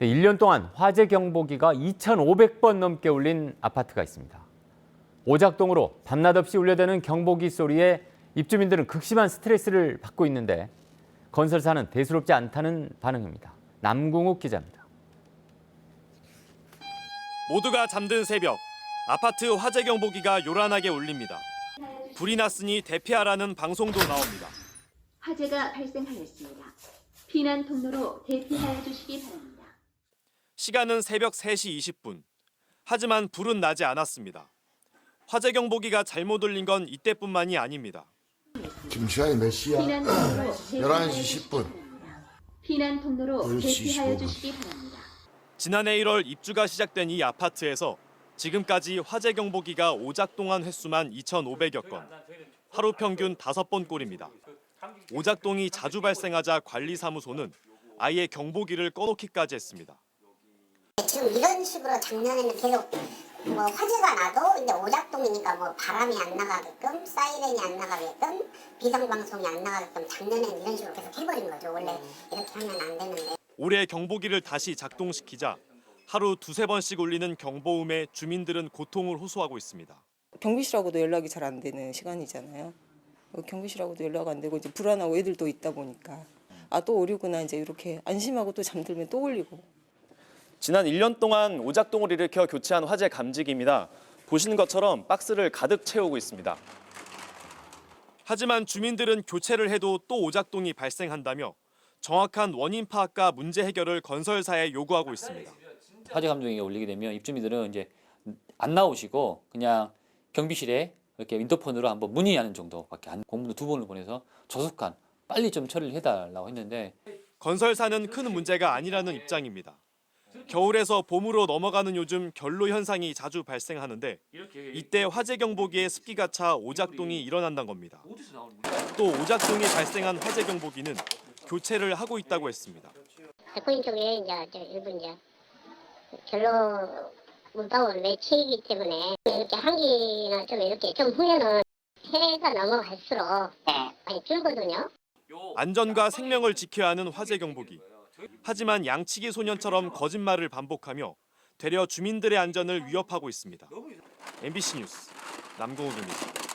네, 1년 동안 화재 경보기가 2,500번 넘게 울린 아파트가 있습니다. 오작동으로 밤낮 없이 울려대는 경보기 소리에 입주민들은 극심한 스트레스를 받고 있는데 건설사는 대수롭지 않다는 반응입니다. 남궁욱 기자입니다. 모두가 잠든 새벽 아파트 화재 경보기가 요란하게 울립니다. 불이 났으니 대피하라는 방송도 나옵니다. 화재가 발생하였습니다. 피난 통로로 대피하여 주시기 바랍니다. 시간은 새벽 3시 20분. 하지만 불은 나지 않았습니다. 화재 경보기가 잘못 울린 건 이때뿐만이 아닙니다. 지금 시간이 몇 시야? 피난 통로로 대피하여 11시 주시기 10분. 바랍니다. 피난 통로로 10시 대피하여 15분. 주시기 바랍니다. 지난해 1월 입주가 시작된 이 아파트에서 지금까지 화재 경보기가 오작동한 횟수만 2,500여 건. 하루 평균 5번 꼴입니다. 오작동이 자주 발생하자 관리사무소는 아예 경보기를 꺼놓기까지 했습니다. 지금 이런 식으로 작년에는 계속 뭐 화재가 나도 이제 오작동이니까 뭐 바람이 안 나가게끔 사이렌이 안 나가게끔 비상 방송이 안 나가게끔 작년에는 이런 식으로 계속 해버린 거죠. 원래 이렇게 하면 안 되는데. 올해 경보기를 다시 작동시키자 하루 두세 번씩 울리는 경보음에 주민들은 고통을 호소하고 있습니다. 경비실하고도 연락이 잘 안 되는 시간이잖아요. 어, 경비실하고도 연락 안 되고 이제 불안하고 애들도 있다 보니까 아 또 오류구나 이제 이렇게 안심하고 또 잠들면 또 올리고 지난 1년 동안 오작동을 일으켜 교체한 화재 감지기입니다. 보시는 것처럼 박스를 가득 채우고 있습니다. 하지만 주민들은 교체를 해도 또 오작동이 발생한다며 정확한 원인 파악과 문제 해결을 건설사에 요구하고 있습니다. 화재 감정이 올리게 되면 입주민들은 이제 안 나오시고 그냥 경비실에 이렇게 인터폰으로 한번 문의하는 정도밖에 안 공문도 두 번을 보내서 조속한 빨리 좀 처리를 해달라고 했는데 건설사는 큰 문제가 아니라는 입장입니다. 겨울에서 봄으로 넘어가는 요즘 결로 현상이 자주 발생하는데 이때 화재 경보기에 습기가 차 오작동이 일어난다는 겁니다. 또 오작동이 발생한 화재 경보기는 교체를 하고 있다고 했습니다. 백호인 쪽에 이제 저 일부 이제 결로 문방울 매치이기 때문에 이렇게 한기나 좀 이렇게 좀 후면은 해가 넘어갈수록 많이 줄거든요. 안전과 생명을 지켜야 하는 화재 경보기. 하지만 양치기 소년처럼 거짓말을 반복하며 되려 주민들의 안전을 위협하고 있습니다. MBC 뉴스 남궁욱입니다.